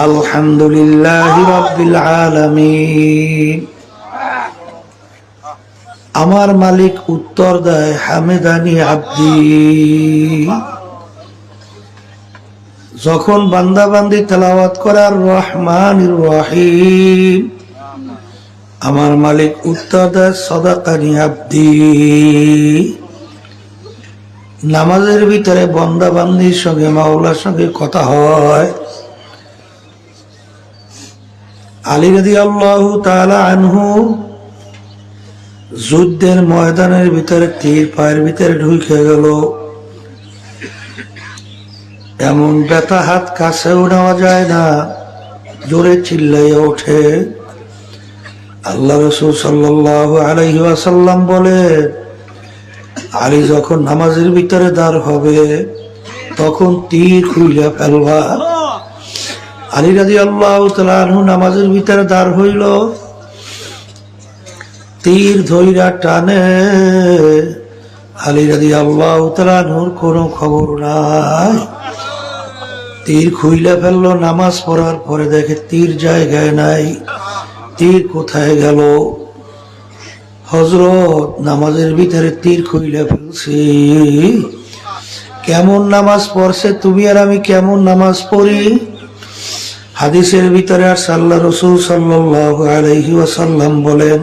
الحمد لله رب العالمين আমার মালিক উত্তর দেয় হামেদানি আব্দি যখন বান্দা বান্দি তেলাওয়াত করার রহমান রহিম আমার মালিক উত্তর দেয় সদাকানি আব্দি নামাজের ভিতরে বন্দা বান্দির সঙ্গে মাওলার সঙ্গে কথা হয় আলী রাদি আল্লাহ আনহু যুদ্ধের ময়দানের ভিতরে তীর পায়ের ভিতরে ঢুকে গেল। এমন ব্যথা হাত কাছেও নেওয়া যায় না, জোরে চিল্লাইয়া ওঠে। আল্লাহ রসুল সাল্লাহ আলহি আসাল্লাম বলে আলী যখন নামাজের ভিতরে দাঁড় হবে, তখন তীর খুইলা ফেলবা। আলী রাজি আল্লাহ তালু নামাজের ভিতরে দাঁড় হইল। তীর ধৈরা টানে। আলী রাজি আল্লাহ তালুর কোনো খবর নাই। তীর খুইলে ফেলল, নামাজ পড়ার পরে দেখে তীর জায়গায় নাই। তীর কোথায় গেল? হজরত নামাজের ভিতরে তীর খুইলে ফেলছি। কেমন নামাজ পড়ছে, তুমি আর আমি কেমন নামাজ পড়ি? হাদিসের ভিতরে আর সাল্লাহ রসুল সাল্লাহ ওয়াসাল্লাম বলেন,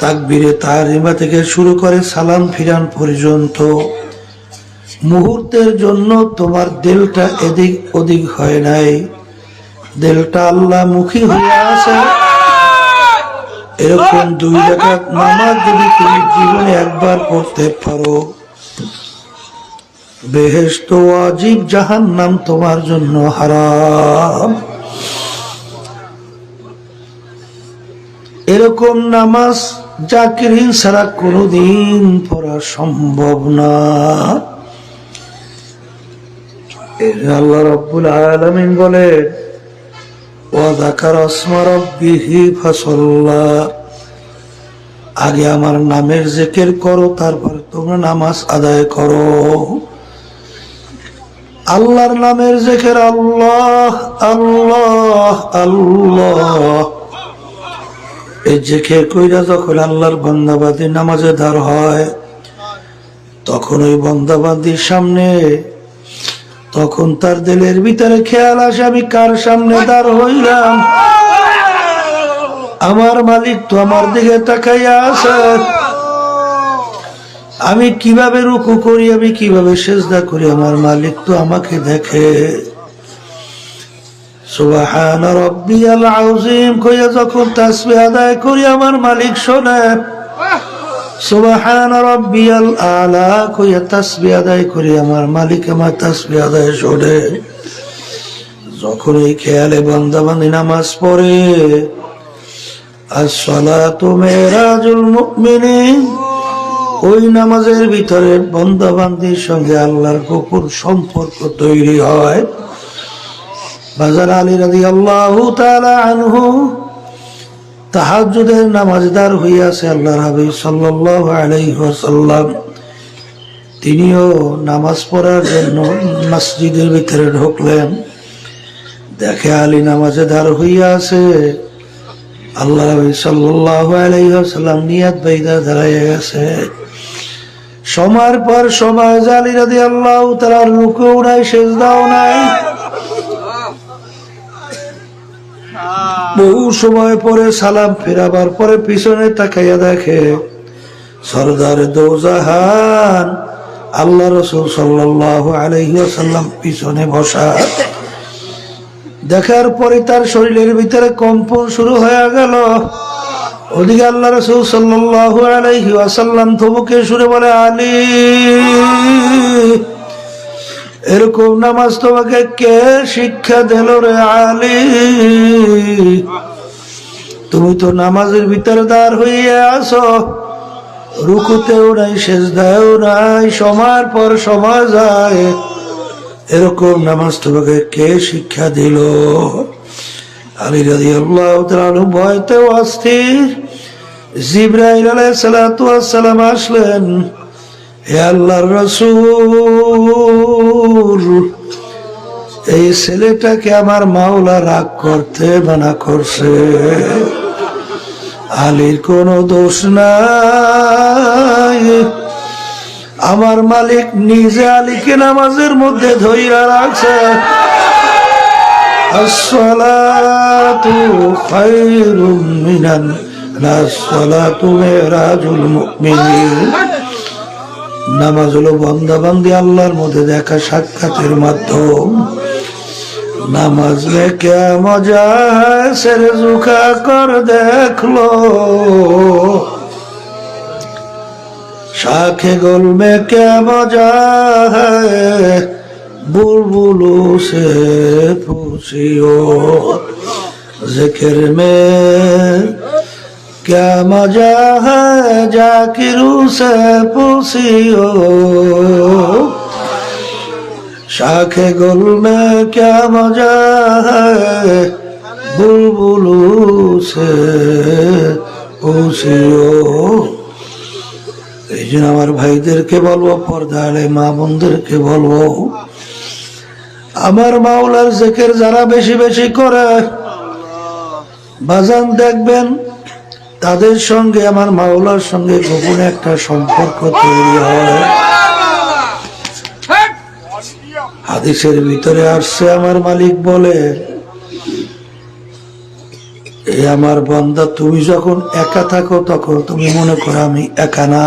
তাকবিরে তারিমা থেকে শুরু করে সালাম ফিরান পর্যন্ত মুহূর্তের জন্য তোমার দিলটা এদিক ওদিক হয় নাই। দিলটা আল্লাহ মুখী হয়ে আছে। এরকম দুই রাকাত নামাজ যদি তুমি জীবনে একবার পড়তে পারো বেহেস্ত ওয়াজিব জাহান্নাম তোমার জন্য হারাম। এরকম নামাজ জাকিরিন ছাড়া কোনোদিন পড়া সম্ভব না। আল্লাহ রব্বুল আলামিন বলে আগে আমার নামের জেকের করো, তারপর তোমরা নামাজ আদায় করো। আল্লাহর নামের জেখের আল্লাহ আল্লাহ আল্লাহ। এই জেকের কইরা যখন আল্লাহর বন্দাবাদী নামাজে দাঁড় হয়, তখন ওই বন্দাবাদীর সামনে, তখন তার দিলের ভিতরে খেয়াল আসে, আমি কার সামনে দাঁড় হইলাম? আমার মালিক তো আমার দিকে তাকাইয়া আছে। আমি কীভাবে রুকু করি, আমি কীভাবে সেজদা করি, আমার মালিক তো আমাকে দেখে। যখন আদায় মালিক আলা আদায় মালিক আদায় যখন এই খেয়ালে বান্দাবান্দি নামাজ পড়ে, আসসালাতু মেরাজুল মুমিনিন ওই নামাজের ভিতরে বন্দাবান্দির সঙ্গে আল্লাহর গোপন সম্পর্ক তৈরি হয়। বাজার আলী রাজি আল্লাহ আনহু তাহাজুদের নামাজদার হইয়াছে আল্লাহ সাল্লাহ আলাইসাল্লাম তিনিও নামাজ পড়ার জন্য মসজিদের ভিতরে ঢুকলেন। দেখে আলী নামাজে দাঁড় হইয়াছে। আল্লাহ নবী সাল্লাল্লাহু আলাইহি ওয়াসাল্লাম নিয়াত বাইদা দাঁড়াইয়া গেছে। সময়ের পর সময় জালি রাদিয়াল্লাহু তাআলা রুকুও নাই, সিজদাও নাই। বহু সময় পরে সালাম ফেরাবার পরে পিছনে তাকাইয়া দেখে, সরদার দৌজাহান আল্লাহ রসুল সাল্লাল্লাহু আলাইহি পিছনে বসা। দেখার পরে তার শরীরের ভিতরে কম্পন শুরু হয়ে গেল। ওদিকে আল্লাহ রসুল সাল্লাল্লাহু আলাইহি ওয়াসাল্লাম থবুকে সুরে বলে, আলী, এরকম নামাজ তোমাকে কে শিক্ষা দিল রে আলী? তুমি তো নামাজের ভিতরে দাঁড় হইয়া আসো রুকুতেও নাই সেজদায়ও নাই সময়ের পর সময় যায় এরকম নামাজ তোমাকে কে শিক্ষা দিল? আলী রাজি আল্লাহ ভয়তে অস্থির। জিব্রাইল আলাই সালাম আসলেন, হে আল্লাহর রসুল, এই ছেলেটাকে আমার মাওলা রাগ করতে মানা করছে। আলীর কোনো দোষ নাই। আমার মালিক নিজে আলীকে নামাজের মধ্যে ধইরা রাখছে। الصلاة خير من الصلاة معراج المؤمنين নামাজ হলো বন্দা বান্দি আল্লাহর মধ্যে দেখা সাক্ষাতের মাধ্যম। নামাজ মে কে মজা, সের জুখা কর দেখল। শাখে গোল মে কে মজা হ্যাঁ बुलबुलू से पूछियो जिक्र में क्या मजा है जाकिरू से पूछियो शाखे गुल में क्या मजा है बुलबुलू से पूछियो এই জন্য আমার ভাইদেরকে বলবো পর্দালে মা বোনদেরকে বলবো আমার মাওলার জেকের যারা বেশি বেশি করে, বাজান দেখবেন, তাদের সঙ্গে আমার মাওলার সঙ্গে গোপনে একটা সম্পর্ক তৈরি হয়। হাদিসের ভিতরে আসছে, আমার মালিক বলে এই আমার বন্দা, তুমি যখন একা থাকো তখন তুমি মনে করো আমি একা না।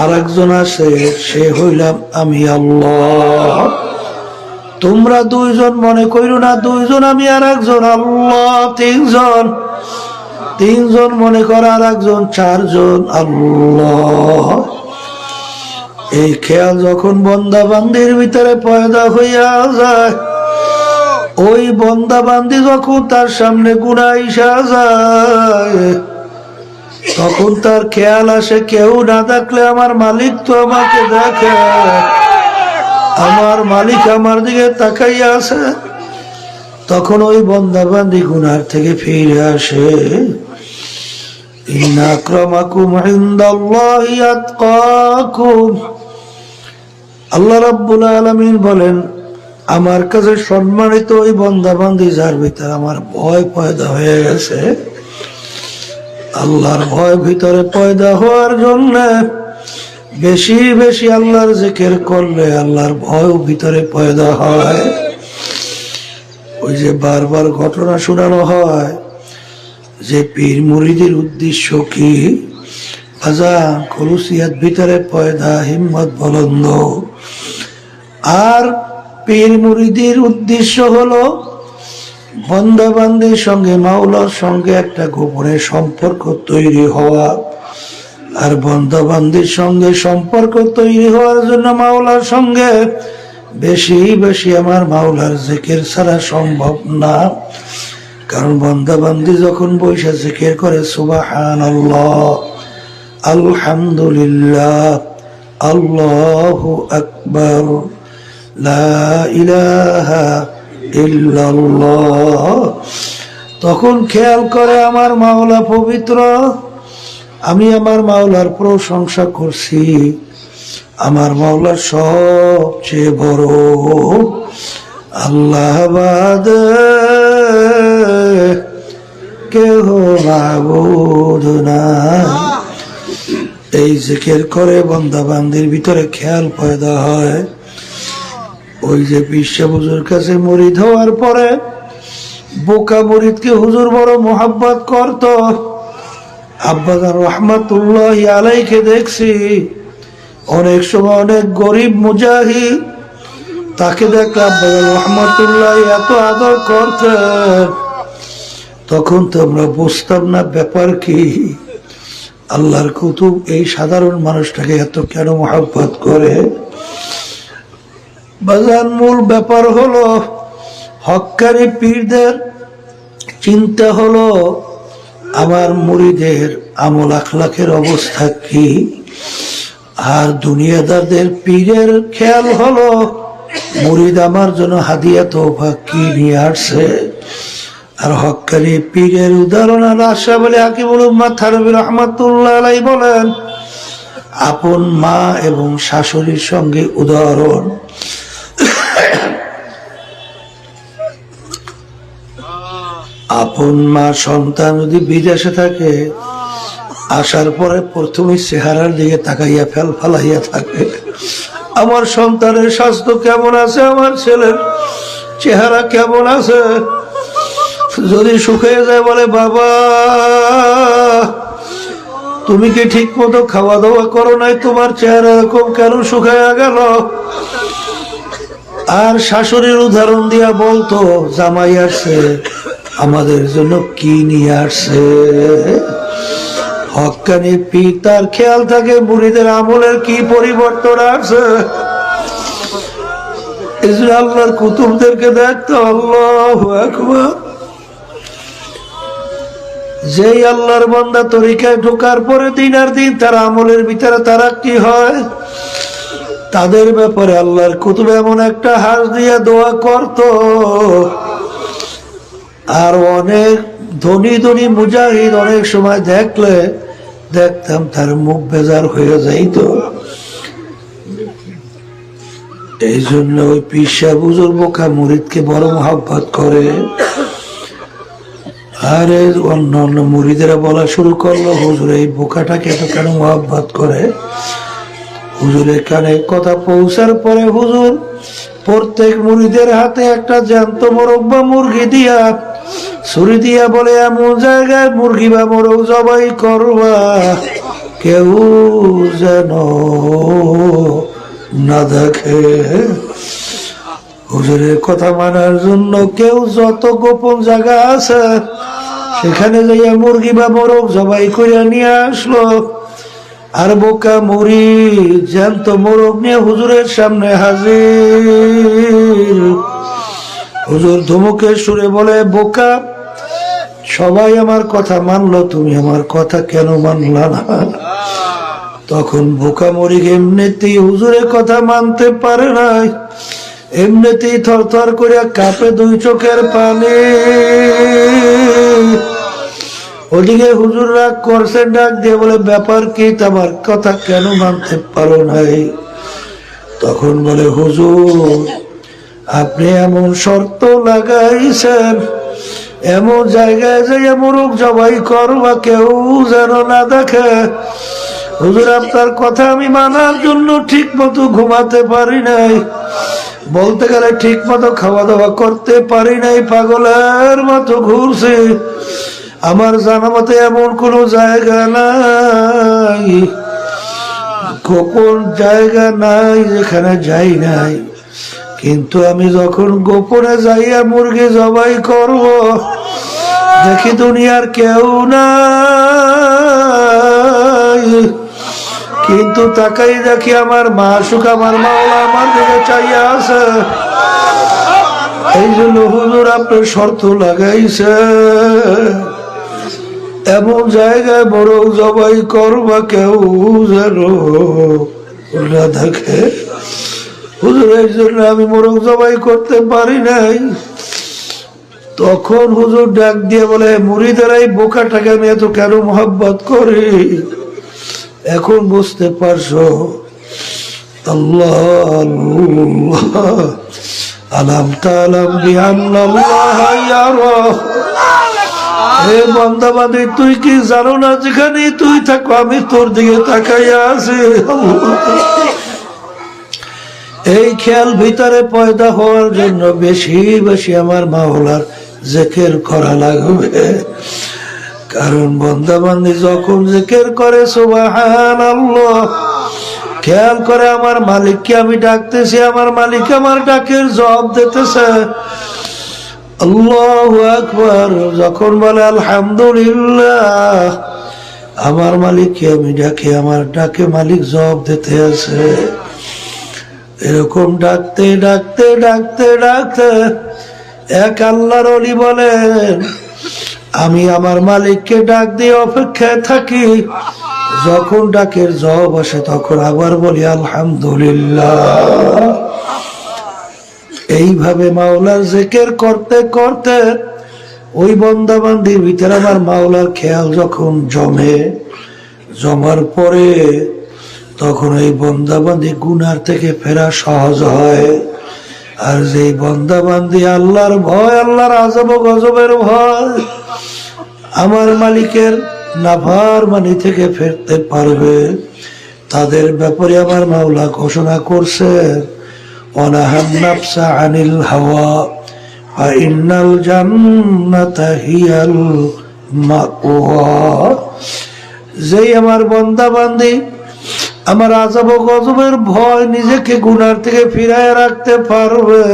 আর একজন আছে সে হইলাম আমি আল্লাহ। তোমরা দুইজন মনে কইরো না, দুইজন আমি আর একজন আল্লাহ, তিনজন। তিনজন মনে কর আর একজন, চারজন আল্লাহ। এই খেয়াল যখন বন্দা বান্দির ভিতরে পয়দা হইয়া যায়, ওই বন্দা বান্দি যখন তার সামনে গুণা যায়, তখন তার খেয়াল আসে, কেউ না দেখলে আমার মালিক তো আমাকে দেখে। আমার মালিক আমার দিকে তাকাইয়া আছে, তখন ওই বন্দা বান্দি গুনার থেকে ফিরে আসে। আল্লাহ রাব্বুল আলামিন বলেন, আমার কাছে সম্মানিত ওই বন্দা বান্দি যার ভিতরে আমার ভয় পয়দা হয়ে গেছে। আল্লাহর ভয় ভিতরে পয়দা হওয়ার জন্য বেশি বেশি আল্লাহর জিকির করলে আল্লাহর ভয় ভিতরে পয়দা হয়। ওই যে বারবার ঘটনা শোনানো হয় যে পীর মুরিদের উদ্দেশ্য কি? বাজা খলুসিয়াত ভিতরে পয়দা, হিম্মত বলন্দ। আর পীর মুরিদের উদ্দেশ্য হলো বন্দাবান্দির সঙ্গে, মাওলার সঙ্গে একটা গোপনে সম্পর্ক তৈরি হওয়া। আর বন্দাবান্দির সঙ্গে সম্পর্ক তৈরি হওয়ার জন্য মাওলার সঙ্গে বেশি বেশি আমার মাওলার জিকির ছাড়া সম্ভব না। কারণ বন্দাবান্দি যখন বৈশা জিকির করে সুবাহান আলহামদুলিল্লাহ, আল্লাহ আকবর তখন খেয়াল করে আমার মাওলা পবিত্র আমি আমার মাওলার প্রশংসা করছি। আমার মাওলার সবচেয়ে বড় আল্লাহ বাদ কেহ মাবুদ না। এই করে বন্দা বান্দির ভিতরে খেয়াল পয়দা হয়। ওই যে বিশ্ব হুজুর কাছে মরিদ হওয়ার পরে বোকা মরিদকে হুজুর বড় মোহাব্বত করত। আলাইকে দেখছি। অনেক সময় অনেক গরিব মুজাহিদ তাকে দেখলে এত আদর করতেন তখন তো আমরা বুঝতাম না, ব্যাপার কি? আল্লাহর কুতুব এই সাধারণ মানুষটাকে এত কেন মহাব্বত করে? বাজার মূল ব্যাপার হলো হকারি পীরদের চিন্তা হলো আমার মুড়িদের আমল আখলাখের অবস্থা কি? আর দুনিয়াদারদের পীরের খেয়াল হলো, মুরিদ আমার জন্য হাদিয়া তোফা কি নিয়ে আসছে? আর হকারি পীরের উদাহরণ আর আশা বলে আকিবুল থারবি রহমাতুল্লাহ বলেন, আপন মা এবং শাশুড়ির সঙ্গে উদাহরণ। আপন মা সন্তান যদি বিদেশে থাকে, আসার পরে প্রথমে চেহারার দিকে তাকাইয়া ফেল ফালাইয়া থাকে। আমার সন্তানের স্বাস্থ্য কেমন আছে? আমার ছেলের চেহারা কেমন আছে? যদি শুকিয়ে যায় বলে, বাবা, তুমি কি ঠিক মতো খাওয়া দাওয়া করো নাই? তোমার চেহারা এরকম কেন শুকাইয়া গেল? আর শাশুড়ির উদাহরণ দিয়া বলতো, জামাই আসছে আমাদের জন্য কি নিয়ে আসছে হকানি পিতার খেয়াল থাকে বুড়িদের আমলের কি পরিবর্তন আছে আল্লাহর কুতুবদেরকে দেখতো, আল্লাহ যেই আল্লাহর বন্দা তরিকায় ঢোকার পরে দিন আর দিন তার আমলের ভিতরে তারা কি হয়? তাদের ব্যাপারে আল্লাহর কুতুব এমন একটা হাস দিয়ে দোয়া করত। আর অনেক ধনী ধনী মুজাহিদ অনেক সময় দেখলে দেখতাম তার মুখ বেজার হয়ে যাইত। এই জন্য ওই পিসা বুজুর বোকা মুরিদকে বড় মহাব্বত করে। আরে অন্য অন্য মুড়িদেরা বলা শুরু করল, হুজুর, এই বোকাটাকে এত কেন মহাব্বত করে? হুজুরের কানে কথা পৌঁছার পরে হুজুর প্রত্যেক মুড়িদের হাতে একটা জ্যান্ত মোরগ বা মুরগি দিয়া ছুরি দিয়া বলে, এমন জায়গায় মুরগি বা মোরগ জবাই করবা। কেউ যেন না দেখে। হুজুরের কথা মানার জন্য কেউ যত গোপন জায়গা আছে, সেখানে যাইয়া মুরগি বা মোরগ জবাই করে নিয়ে আসলো। আর বোকা মুড়ি, জ্যান্ত মোরগ নিয়ে হুজুরের সামনে হাজির। হুজুর ধুমুকের সুরে বলে, বোকা, সবাই আমার কথা মানলো, তুমি আমার কথা কেন মানলা না? তখন বোকা মরি এমনিতেই হুজুরের কথা মানতে পারে নাই। এমনিতেই থর থর করে কাপে দুই চোখের পানি। ওদিকে হুজুররা করছে ডাক দিয়ে বলে, ব্যাপার কি, তোমার কথা কেন মানতে পারো নাই? তখন বলে, হুজুর আপনি এমন শর্ত লাগাইছেন, এমন জায়গায় যে মোরগ জবাই করবা কেউ যেন না দেখে। হুজুর, আপনার কথা আমি মানার জন্য ঠিক মতো ঘুমাতে পারি নাই, বলতে গেলে ঠিক মতো খাওয়া দাওয়া করতে পারি নাই, পাগলের মতো ঘুরছে। আমার জানা মতে এমন কোনো জায়গা নাই, গোপন জায়গা নাই যেখানে যাই নাই। কিন্তু আমি যখন গোপনে যাইয়া মুরগি জবাই করব, দেখি দুনিয়ার কেউ নাই। কিন্তু তাকাই দেখি আমার মা সুখ, আমার মাওলা আমার দিকে চাইয়া আছে। এই জন্য হুজুর আপনার শর্ত লাগাইছে, এমন জায়গায় বড় জবাই করবা কেউ যেন না দেখে। হুজুর, এই জন্য আমি মোরগ জবাই করতে পারি নাই। তখন হুজুর ডাক দিয়ে বলে মুড়িদের এই বোকাটাকে আমি এত কেন মোহাব্বত করি? এখন বুঝতে পারছ তুই কি জানো না যেখানে তুই থাকো, আমি তোর দিকে তাকাইয়া আছি? এই খেয়াল ভিতরে পয়দা হওয়ার জন্য বেশি বেশি আমার মাওলার জেকের করা লাগবে। কারণ বন্দাবান্দি যখন জেকের করে সুবাহান খেয়াল করে আমার মালিককে আমি ডাকতেছি, আমার মালিক আমার ডাকের জবাব দিতেছে। আল্লাহ যখন বলে, আলহামদুলিল্লাহ। আমার মালিককে আমি ডাকি, আমার ডাকে মালিক জবাব দিতে আছে। এরকম ডাকতে ডাকতে ডাকতে ডাকতে এক আল্লাহর অলি বলেন, আমি আমার মালিককে ডাক দিয়ে অপেক্ষায় থাকি। যখন ডাকের জবাব আসে তখন আবার বলি, আলহামদুলিল্লাহ। এইভাবে মাওলার জেকের করতে করতে ওই বন্দাবান্দির ভিতরে আমার মাওলার খেয়াল যখন জমে, জমার পরে তখন এই বন্দাবান্দি গুনার থেকে ফেরা সহজ হয়। আর যেই বন্দা বান্দি আল্লাহর ভয়, আল্লাহর আজব গজবের ভয়, আমার মালিকের নাভার মানি থেকে ফেরতে পারবে। তাদের ব্যাপারে আমার মাওলা ঘোষণা করছে অনাহান নাফসা আনিল হাওয়া মাওয়া। যেই আমার বন্দা বান্দি আমার আজাব গজবের ভয় নিজেকে গুনার থেকে ফিরায় রাখতে পারবে।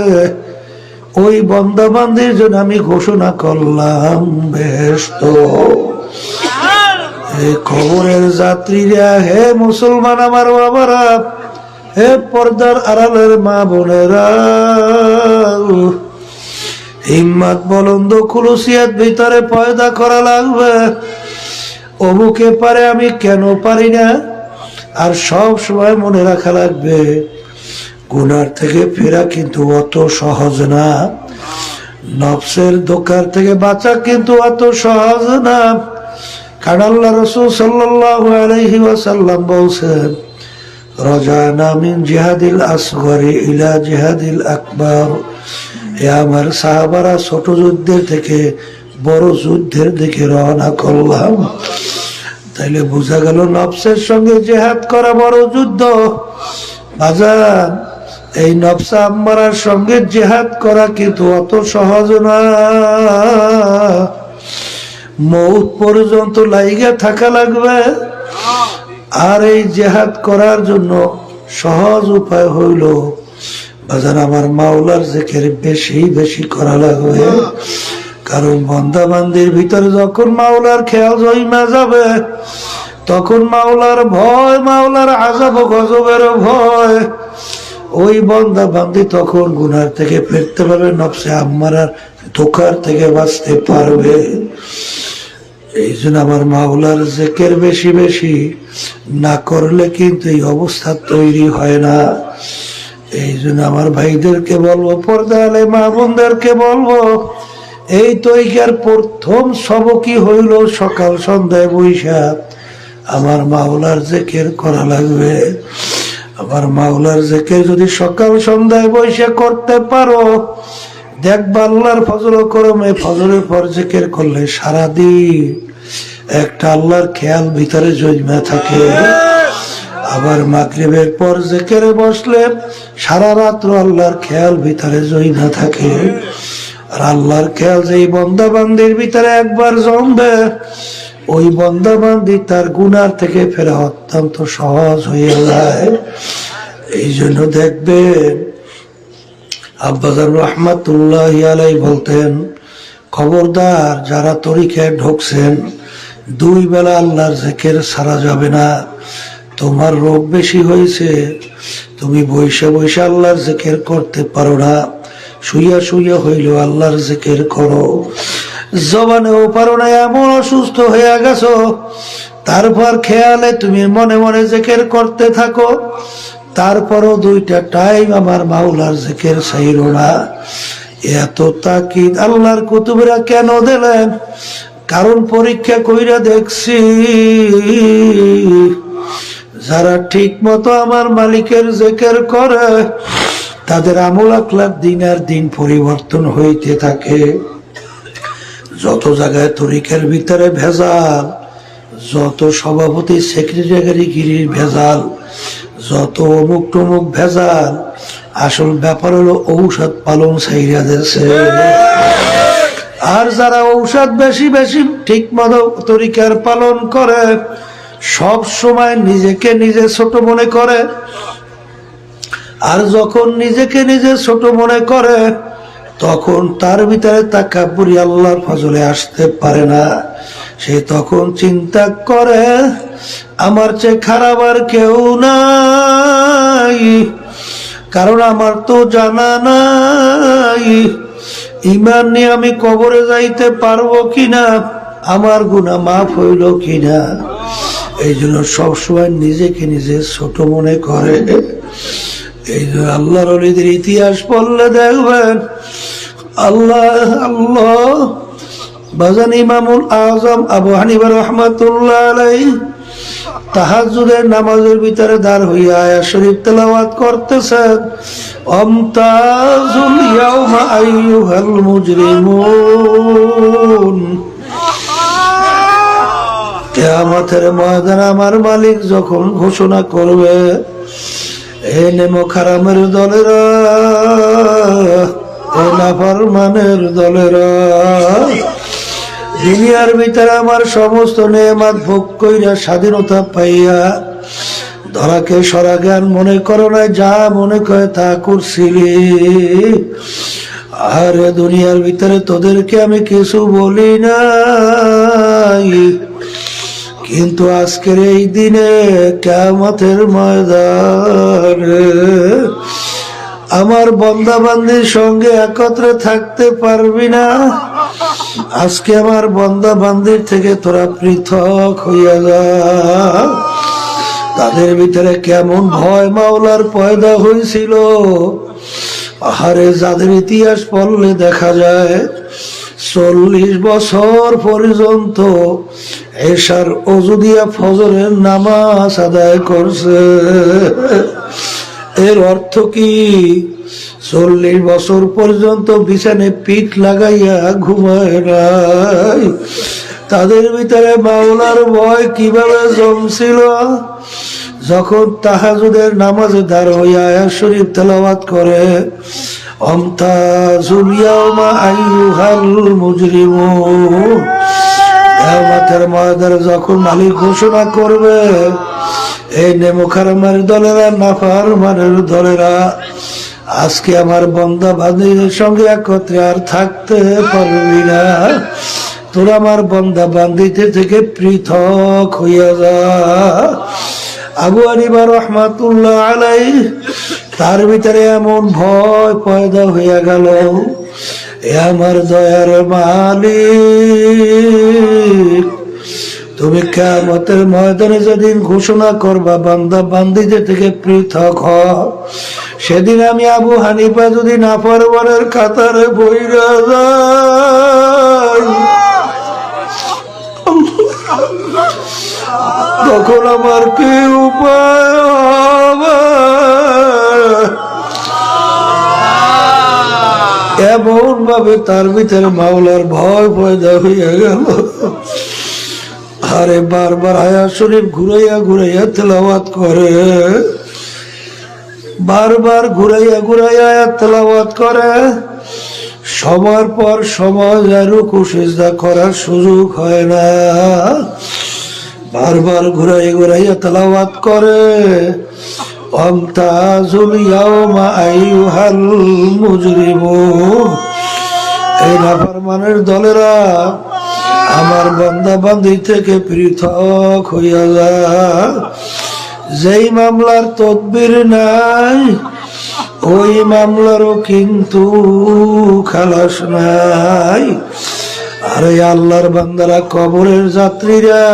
ওই বন্দা বান্দির জন্য আমি ঘোষণা করলাম বেহেশত হে খবরের যাত্রীরা, হে মুসলমান আমার বাবারা, হে পর্দার আড়ালের মা বোনেরা, হিম্মত, বলন্দ, খুলুসিয়াত ভিতরে পয়দা করা লাগবে। অমুকে পারে আমি কেন পারি না? আর সব সময় মনে রাখা লাগবে, গুনার থেকে ফেরা কিন্তু অত সহজ না। নফসের দোকান থেকে বাঁচা কিন্তু অত সহজ না। কারণ আল্লাহ রসুল সাল্লাহ আলহি ওয়াসাল্লাম বলছেন, রজানা মিন জিহাদিল আসগরি ইলা জিহাদিল আকবর। এ আমার সাহাবারা ছোট যুদ্ধের থেকে বড় যুদ্ধের দিকে রওনা করলাম। তাইলে বোঝা গেল নফসের সঙ্গে জেহাদ করা বড় যুদ্ধ। বাজার এই নফসা আম্মারার সঙ্গে জেহাদ করা কিন্তু অত সহজ না। মৌত পর্যন্ত লাইগে থাকা লাগবে। আর এই জেহাদ করার জন্য সহজ উপায় হইল বাজার আমার মাওলার জেকের বেশি বেশি করা লাগবে। কারণ বন্দাবান্দির ভিতরে যখন মাওলার খেয়াল জইমা যাবে, তখন মাওলার ভয়, মাওলার আজাব গজবের ভয়, ওই বন্দা বান্দি তখন গুনার থেকে ফিরতে পারবে, নফসে আম্মারার ধোকার থেকে বাঁচতে পারবে। এই জন্য আমার মাওলার জেকের বেশি বেশি না করলে কিন্তু এই অবস্থা তৈরি হয় না। এই জন্য আমার ভাইদেরকে বলব পর্দালে মা বোনদেরকে বলব এই তৈকার প্রথম সবকই হইল সকাল সন্ধ্যায় বৈশাখ। আমার মাওলার জেকের করা লাগবে। আমার মাওলার জেকের যদি সকাল সন্ধ্যায় বৈশা করতে পারো দেখবা আল্লাহর ফজল করমে ফজলের পর জেকের করলে সারাদিন একটা আল্লাহর খেয়াল ভিতরে জন্মে থাকে। আবার মাগরিবের পর জেকেরে বসলে সারা রাত্র আল্লাহর খেয়াল ভিতরে জইনা থাকে। আর আল্লাহর খেয়াল যে বন্দা বান্দির ভিতরে একবার জমবে ওই বন্দা বান্দি তার গুনার থেকে ফেরা অত্যন্ত সহজ হয়ে যায়। এই জন্য দেখবেন আব্বাজার রহমাতুল্লাহ আলাই বলতেন, খবরদার যারা তরিকায় ঢুকছেন, দুই বেলা আল্লাহর জেকের সারা যাবে না। তোমার রোগ বেশি হয়েছে, তুমি বৈশা বৈশা আল্লাহর জেকের করতে পারো না। শুইয়া শুইয়া হইল, আল্লাহর জেকের করো। জবানেও পারো না এমন অসুস্থ হয়ে গেছো। তারপর খেয়ালে তুমি মনে মনে জেকের করতে থাকো। তারপরও দুইটা টাইম আমার মাওলার জেকের চাইল না। এত তাকিদ আল্লাহর কুতুবরা কেন দিলেন? কারণ পরীক্ষা কইরা দেখছি, যারা ঠিক মতো আমার মালিকের জেকের করে তাদের আমল আকলার দিনের দিন পরিবর্তন হইতে থাকে। যত জায়গায় তরিকের ভিতরে ভেজাল, যত সভাপতি, সেক্রেটারি গিরির ভেজাল, যত অমুক টমুক ভেজাল, আসল ব্যাপার হলো ঔষধ পালন সাইরা দেশে। আর যারা ঔষধ বেশি বেশি ঠিক মতো তরিকার পালন করে, সব সময় নিজেকে নিজে ছোট মনে করে আর যখন নিজেকে নিজে ছোট মনে করে, তখন তার ভিতরে তাকাবুরি আল্লাহর ফজলে আসতে পারে না। সে তখন চিন্তা করে, আমার চেয়ে খারাপ আর কেউ নাই, কারণ আমার তো জানা নাই, ইমান নিয়ে আমি কবরে যাইতে পারব কিনা, আমার গুণা মাফ হইল কিনা। এই জন্য সবসময় নিজেকে নিজে ছোট মনে করে। এই জন্য আল্লাহর অলিদের ইতিহাস পড়লে দেখবেন, আল্লাহ আল্লাহ, বাজান ইমামুল আজম আবু হানিবা রহমাতুল্লাহ আলাই তাহাজুদের নামাজের ভিতরে দাঁড় হইয়া আয়া শরীফ তেলাওয়াত করতেছেন। অমতাজুল ইয়াউমা আইয়ুহাল মুজরিমুন। কেয়ামতের ময়দান আমার মালিক যখন ঘোষণা করবে নেমো খারামের দলেরা নাফারমানের দলেরা। দুনিয়ার ভিতরে আমার সমস্ত নেমাত ভোগ কইরা স্বাধীনতা পাইয়া ধরাকে সরা জ্ঞান মনে করো না, যা মনে করে তা করছিলি আরে দুনিয়ার ভিতরে তোদেরকে আমি কিছু বলি নাই। কিন্তু আজকের এই দিনে কেমতের ময়দানে আমার বন্দা বান্দির সঙ্গে একত্রে থাকতে পারবি না। আজকে আমার বন্দা বান্দির থেকে তোরা পৃথক হইয়া যা। তাদের ভিতরে কেমন ভয় মাওলার পয়দা হয়েছিল আহারে, যাদের ইতিহাস পড়লে দেখা যায়, চল্লিশ বছর পর্যন্ত এসার অজুদিয়া ফজরের নামাজ আদায় করছে। এর অর্থ কি? চল্লিশ বছর পর্যন্ত বিছানে পিঠ লাগাইয়া ঘুমায় তাদের ভিতরে মাওলার ভয় কীভাবে জমছিল? যখন তাহাজুদের নামাজে দাঁড় হইয়া শরীফ তেলাওয়াত করে, অমতাজুল ইয়াউমা আইয়ুহাল মুজরিমুন। কিয়ামতের ময়দানে যখন মালিক ঘোষণা করবে, এই নেমুখারমার দলেরা নাফার মানের দলেরা, আজকে আমার বন্দা বান্ধবীদের সঙ্গে একত্রে আর থাকতে পারবি না। তোরা আমার বন্দা বান্দিতে থেকে পৃথক হইয়া যা। আবু আনিবা রহমাতুল্লাহ আলাই তার ভিতরে এমন ভয় পয়দা হইয়া গেল। এ আমার দয়ার মালিক, তুমি কেমতের ময়দানে যেদিন ঘোষণা করবা, বান্দা বান্দিদের থেকে পৃথক হ। সেদিন আমি আবু হানিফা যদি নাফরবানের কাতারে বইরা যাই। তখন আমার কি উপায় হবে? এমন ভাবে তার ভিতরে মাওলার ভয় পয়দা হইয়া গেল। আরে বারবার আয়া শরীফ ঘুরাইয়া ঘুরাইয়া তেলাওয়াত করে। বারবার ঘুরাইয়া ঘুরাইয়া তেলাওয়াত করে। সবার পর সময় যেন কুশেজদা করার সুযোগ হয় না। বারবার ঘুরাই ঘুরাইয়া তেলাওয়াত করে। অমতাজুল ইয়াউমা আইয়ুহাল মুজরিমুন এই নাফরমানের দলেরা আমার বান্দা বান্দি থেকে পৃথক হইয়া যা যেই মামলার তদবির নাই, ওই মামলারও কিন্তু খালাস নাই। আরে আল্লাহর বান্দারা কবরের যাত্রীরা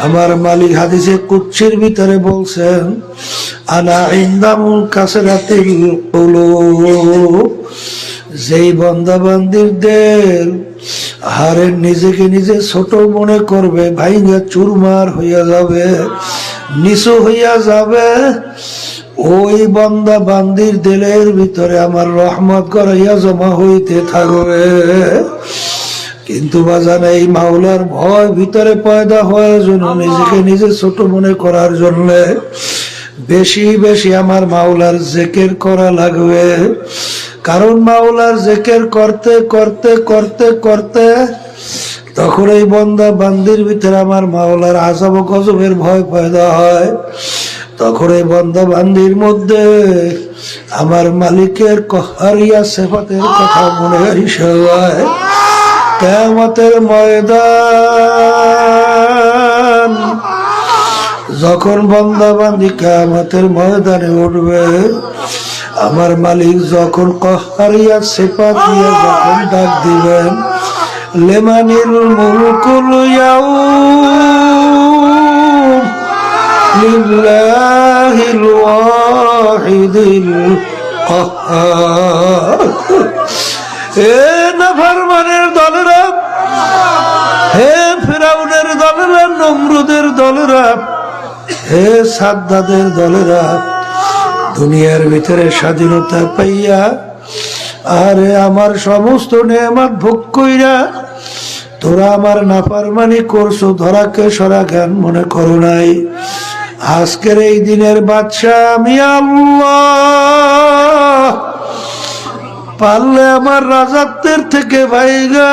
আমার মালিক হাদিসে কুচ্ছির ভিতরে বলছেন, আনা ইন্দামুল কুলুব। যেই বন্দাবান্দির দেল হারে নিজেকে নিজে ছোট মনে করবে, ভাইঙ্গা চুরমার হইয়া যাবে, নিচু হইয়া যাবে, ওই বন্দা বান্দির দিলের ভিতরে আমার রহমত করাইয়া জমা হইতে থাকবে। কিন্তু বাজান এই মাওলার ভয় ভিতরে পয়দা হওয়ার জন্য নিজেকে নিজে ছোট মনে করার জন্য বেশি বেশি আমার মাওলার জেকের করা লাগবে। কারণ মাওলার জেকের করতে করতে করতে করতে তখন এই বন্দা বান্দির ভিতরে আমার মাওলার আজাব গজবের ভয় পয়দা হয়। তখন এই বন্দা বান্দির মধ্যে আমার মালিকের কহারিয়া সেফাতের কথা মনে হয়। কেমতের ময়দান। যখন বন্দা বান্দি কেমতের ময়দানে উঠবে, আমার মালিক যখন কহারিয়া সেপা দিয়ে যখন ডাক দিবেন ওয়াহিদিল কাহ্হার এ নাফরমানের দলেরা নমরুদের দলেরা, হে সাদ্দাদের দলেরা, দুনিয়ার ভিতরে স্বাধীনতা পাইয়া, আরে আমার সমস্ত নেমাত ভোগ কইরা, তোরা আমার নাফারমানি করছ, ধরাকে সরা জ্ঞান মনে করো নাই। আজকের এই দিনের বাদশা আমি আল্লাহ। পারলে আমার রাজাত্বের থেকে ভাইগা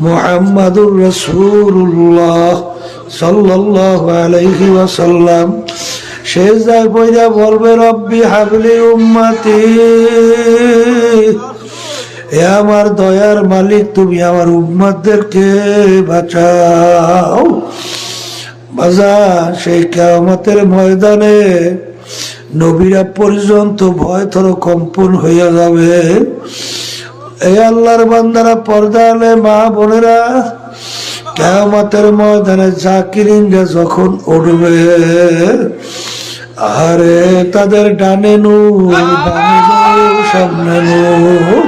মুহাম্মাদুর রাসূলুল্লাহ সাল্লাল্লাহু আলাইহি ওয়াসাল্লাম। শেষ যায় পয়দা বলবে হাবলি উম্মতি। এ আমার দয়ার মালিক, তুমি আমার উম্মতদেরকে বাঁচাও। বাজা, সেই কেয়ামতের ময়দানে নবীরা পর্যন্ত ভয় থর কম্পন হইয়া যাবে। এই আল্লাহর বান্দারা পর্দা আলে মা বোনেরা, কেয়ামতের ময়দানে জাকিরিনরা যখন উঠবে আরে তাদের ডানে নূর সামনে নূর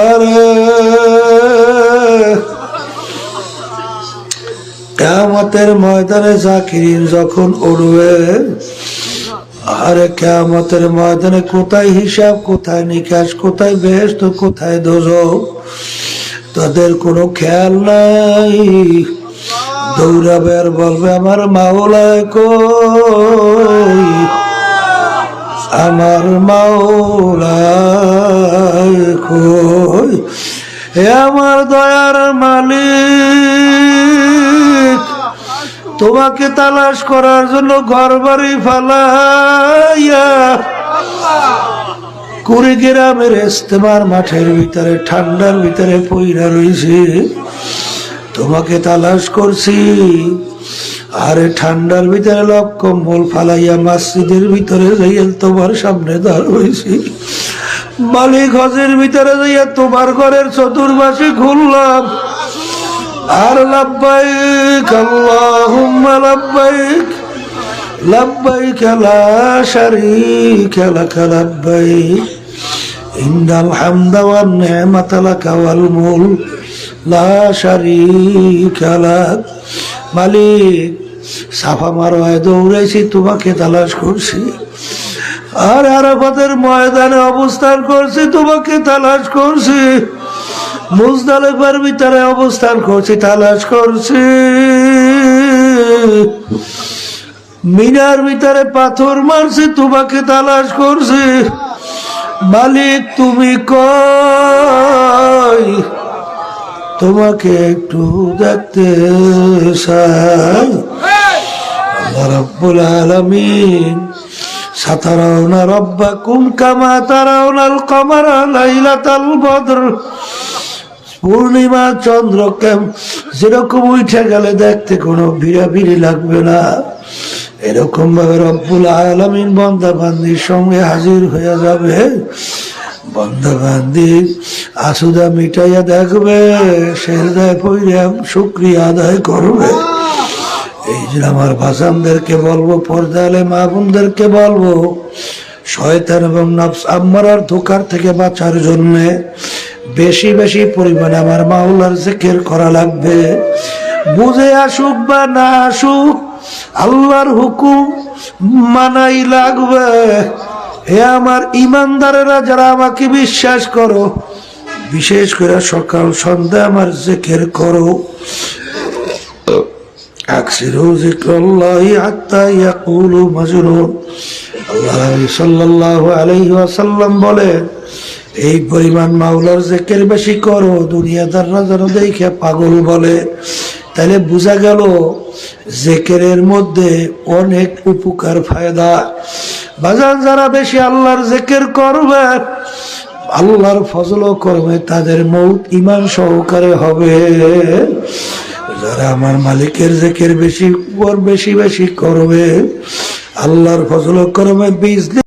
আরে কেয়ামতের ময়দানে জাকিরিন যখন উঠবে আরে কেয়ামতের ময়দানে কোথায় হিসাব, কোথায় নিকাশ, কোথায় বেহেস্ত কোথায় দোজক? তাদের কোনো খেয়াল নাই। দৌড়াবে আর বলবে, আমার মাওলায় কই? আমার মাওলায় কই? হে আমার দয়ার মালিক। তোমাকে তালাশ করার জন্য ঘর বাড়ি ফালাইয়া কুড়িগ্রামের ইস্তেমার মাঠের ভিতরে, ঠান্ডার ভিতরে পইরা রয়েছে তোমাকে তালাশ করছি। আরে ঠান্ডার ভিতরে লক কম্বল ফালাইয়া মসজিদের ভিতরে যাইয়া তোমার সামনে দাঁড় মালিক হজের ভিতরে যাইয়া তোমার ঘরের চতুর্মাসে ঘুরলাম। আর লাব্বাইক, আল্লাহুম্মা লাব্বাইক লাব্বাইক লা শারীকা লাক লাব্বাইক। ইন্নাল হামদা ওয়ান নি'মাতা লাকা ওয়াল মুলক, লা শারীকা লাক মালিক। সাফা মারোয় দৌড়াইছি, তোমাকে তালাশ করছি। আর আরাফাতের ময়দানে অবস্থান করছি, তোমাকে তালাশ করছি। মুজদালেফার ভিতরে অবস্থান করছি, তালাশ করছি। মিনার ভিতরে পাথর মারছি, তোমাকে তালাশ করছি। মালিক, তুমি কই? তোমাকে একটু দেখতে রাব্বুল আলামিন সাতারাউনা রব্বাকুম কামা তারাউনাল কমারা লাইলাতাল বদর। পূর্ণিমা চন্দ্র কেম যেরকম উঠে গেলে দেখতে কোনো ভিড়াভিড়ি লাগবে না। এরকম ভাবে রব্বুল আলমিন বন্দা বান্দির সঙ্গে হাজির হয়ে যাবে। বন্দা বান্দি আসুদা মিটাইয়া দেখবে সেরদায় পইরাম শুক্রিয়া আদায় করবে। এই যে আমার ভাসানদেরকে বলব, পর্দালে মা বোনদেরকে বলব, শয়তান এবং নফস আম্মারার ধোকার থেকে বাঁচার জন্যে বেশি বেশি পরিমাণে আমার মাওলার জিকির করা লাগবে। বুঝে আসুক বা না আসুক, আল্লাহর হুকুম মানাই লাগবে। হে আমার ইমানদারেরা, যারা আমাকে বিশ্বাস করো, বিশেষ করে সকাল সন্ধ্যা আমার জিকির করো। আল্লাহ আলাইহি ওয়াসাল্লাম বলেন এই পরিমাণ মাওলার জেকের বেশি করো, দুনিয়াদাররা যেন দেখে পাগল বলে। তাহলে বোঝা গেল জেকেরের মধ্যে অনেক উপকার ফায়দা। বাজার যারা বেশি আল্লাহর জেকের করবে, আল্লাহর ফজল করবে, তাদের মৌত ইমান সহকারে হবে। যারা আমার মালিকের জেকের বেশি বেশি বেশি করবে, আল্লাহর ফজল করবে বীজ